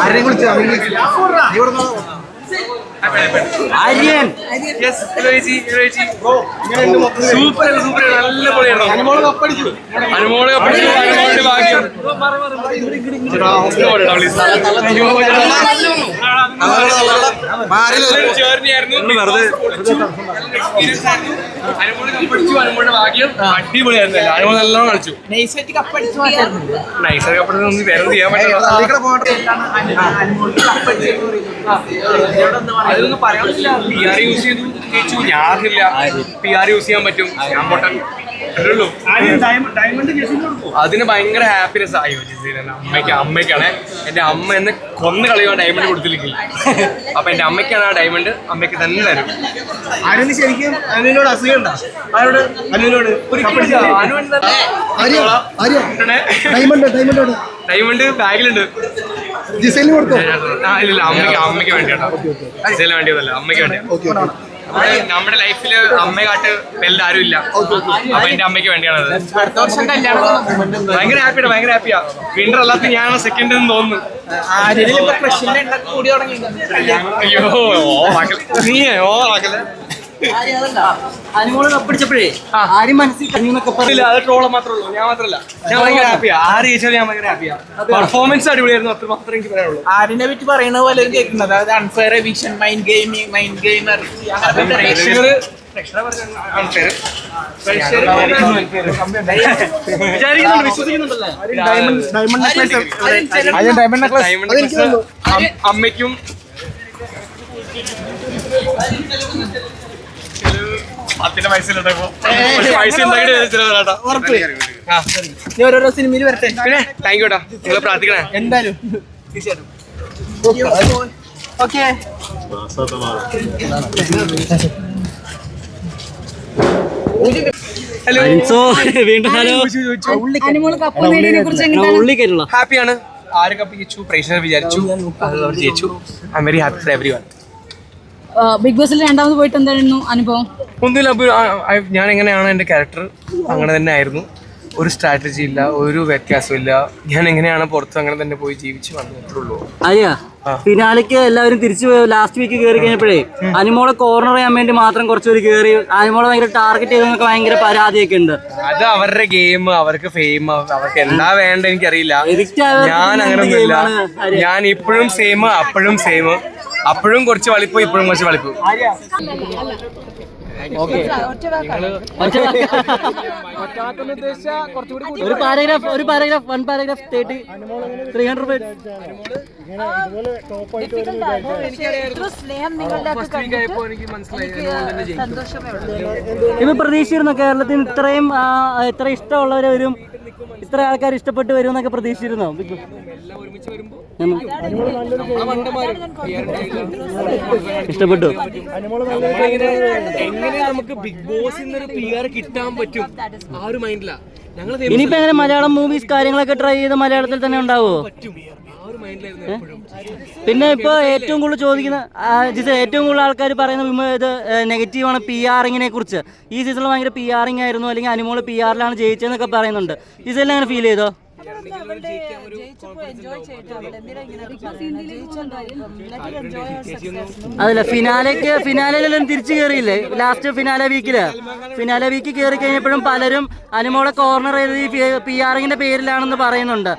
ആരെയും വിളിച്ചു Aryan super super നല്ല പൊളിയാണോ അനുമോൾ കപ്പടിച്ചു അനുമോൾ കപ്പടിച്ചു അനുമോളുടെ ഭാഗ്യം അടിപൊളിയായിരുന്നു. അനുമോൾ നല്ലോണം കളിച്ചു. നൈസായിട്ട് കപ്പടിച്ചു വേറെ ചെയ്യാൻ പറ്റില്ല. അതൊന്നും പറയാൻ പറ്റില്ല. പി ആർ യൂസ് ചെയ്തു. ജയിച്ചു. ഞാൻ അറിഞ്ഞില്ല. പി ആർ യൂസ് ചെയ്യാൻ പറ്റും. ഞാൻ പൊട്ടൻ അതിന് ഭയങ്കര ഹാപ്പിനെസ് ആയി. അമ്മയ്ക്ക് അമ്മയ്ക്കാണ്. എന്റെ അമ്മ എന്നെ കൊന്നു കളിയോ ഡയമണ്ട് കൊടുത്തില്ലെങ്കിൽ അപ്പൊ എന്റെ അമ്മയ്ക്കാണ് ആ ഡയമണ്ട് അമ്മയ്ക്ക് തന്നെ തരും. അനുവിന് ശരിക്കും അനുവിനോട് അസുഖം ആരോട് അനുവിനോട് ഡയമണ്ട് ഡയമണ്ട് ഡയമണ്ട് ബാഗിലുണ്ട്. ജിസൈലിന് കൊടുത്തു? ആ, ഇല്ലില്ല അമ്മയ്ക്ക് അമ്മയ്ക്ക് വേണ്ടിയാണ് ജിസേലിന് വേണ്ടിയതല്ല അമ്മയ്ക്ക് വേണ്ടി നമ്മുടെ ലൈഫിൽ അമ്മയെക്കാട്ട് വലുത് ആരും ഇല്ല. അപ്പൊ എന്റെ അമ്മയ്ക്ക് വേണ്ടിയാണത്. ഭയങ്കര ഹാപ്പിയാണ് ഭയങ്കര ഹാപ്പിയാ വിന്റർ അല്ലാത്ത ഞാൻ സെക്കൻഡ് എന്ന് തോന്നുന്നു. അയ്യോ ഓ മക്കൾ നീ ഓ മക്കളെ അനുമോൾ കപ്പടിച്ചപ്പോഴേ ആരും മനസ്സിൽ അത് ട്രോള ഞാൻ മാത്രമല്ല. ഞാൻ ഭയങ്കര ഹാപ്പിയാ. ആര് ഞാൻ ഭയങ്കര ഹാപ്പിയാ. പെർഫോമൻസ് അടിപൊളിയായിരുന്നു അത്ര മാത്രമേ എനിക്ക് പറയാനുള്ളൂ. ആരിനെ പറ്റി പറയുന്ന പോലെ കേൾക്കുന്നത്? അതായത് unfair eviction mind gaming mind gamer പ്രേക്ഷകർ പത്തിന്റെ പൈസ പൈസ ഓരോരോ സിനിമയിൽ വരട്ടെ. പിന്നെ താങ്ക് യു കേട്ടോ നിങ്ങൾ പ്രാർത്ഥിക്കണേ. എന്തായാലും. ഓക്കെ. ഹലോ വീണ്ടും ഹലോ. അനുമോൾ കപ്പ് നേടിയതിനെ കുറിച്ച് എങ്ങനെയാണ് ഉള്ളി കയറ്റുള്ള ഹാപ്പിയാണ് ആര് കപ്പ് ജയിച്ചു. പ്രേക്ഷകർ വിചാരിച്ചു. ജയിച്ചു. I'm very happy for everyone big ബോസിൽ രണ്ടാമത് പോയിട്ട് എന്തായിരുന്നു അനുഭവം? ഒന്നുമില്ല അപ്പൊ, ആ, ആ, ഞാൻ എങ്ങനെയാണ് എന്റെ ക്യാരക്ടർ അങ്ങനെ തന്നെ ആയിരുന്നു ഒരു സ്ട്രാറ്റജി ഇല്ല ഒരു വ്യത്യാസം ഇല്ല. ഞാൻ എങ്ങനെയാണ് പുറത്ത് അങ്ങനെ തന്നെ പോയി ജീവിച്ച് വന്നിട്ടുള്ളൂ. അയ്യാ ഫിനാലേക്ക് എല്ലാവരും തിരിച്ചു ലാസ്റ്റ് വീക്ക് കയറി കഴിഞ്ഞപ്പോഴേ അനിമോളെ കോർണർ ചെയ്യാൻ വേണ്ടി മാത്രം കുറച്ചുപേര് കയറി അനിമോളെ ഭയങ്കര ടാർഗറ്റ് ചെയ്തൊക്കെ ഭയങ്കര പരാതിയൊക്കെ ഉണ്ട്. അത് അവരുടെ ഗെയിം അവർക്ക് ഫെയിം അവർക്ക് എന്താ വേണ്ട എനിക്കറിയില്ല. ഞാൻ അങ്ങനെ? ഞാൻ ഇപ്പോഴും സെയിം അപ്പോഴും സെയിം അപ്പോഴും കുറച്ച് വളിപ്പ് ഇപ്പോഴും കുറച്ച് വളിപ്പ്. ഒരു പാരഗ്രാഫ് ഒരു paragraph one paragraph thirty three hundred ഇപ്പൊ പ്രതീക്ഷിച്ചിരുന്നു കേരളത്തിന് ഇത്രയും ഇത്ര ഇഷ്ടമുള്ളവരെ വരും ഇത്ര ആൾക്കാർ ഇഷ്ടപ്പെട്ട് വരും എന്നൊക്കെ പ്രതീക്ഷിച്ചിരുന്നോ? ഇഷ്ടപ്പെട്ടു. എങ്ങനെ നമുക്ക് ബിഗ് ബോസിൽ നിന്നൊരു കിട്ടാൻ പറ്റും? ആ ഒരു മൈൻഡിലാ. ഇനിയിപ്പോ എങ്ങനെ മലയാളം മൂവീസ് കാര്യങ്ങളൊക്കെ ട്രൈ ചെയ്ത് മലയാളത്തിൽ തന്നെ ഉണ്ടാവുമോ പറ്റും. പിന്നെ ഇപ്പൊ ഏറ്റവും കൂടുതൽ ചോദിക്കുന്ന ജിസ ഏറ്റവും കൂടുതൽ ആൾക്കാർ പറയുന്ന ഇത് നെഗറ്റീവ് ആണ് പി ആറിങ്ങിനെ കുറിച്ച്. ഈ സീസണിൽ ഭയങ്കര പി ആറിങ് ആയിരുന്നു അല്ലെങ്കിൽ അനുമോൾ പി ആറിലാണ് ജയിച്ചതെന്നൊക്കെ പറയുന്നുണ്ട്. ജിസയിൽ അങ്ങനെ ഫീൽ ചെയ്തോ? അതല്ല ഫിനാലേക്ക് ഫിനാലയിലെല്ലാം തിരിച്ചു കയറിയില്ലേ ലാസ്റ്റ് ഫിനാലെ വീക്കിൽ ഫിനാലെ വീക്ക് കയറി കഴിഞ്ഞപ്പോഴും പലരും അനുമോളെ കോർണർ എഴുതി പി ആറിങ്ങിന്റെ പേരിലാണെന്ന് പറയുന്നുണ്ട്.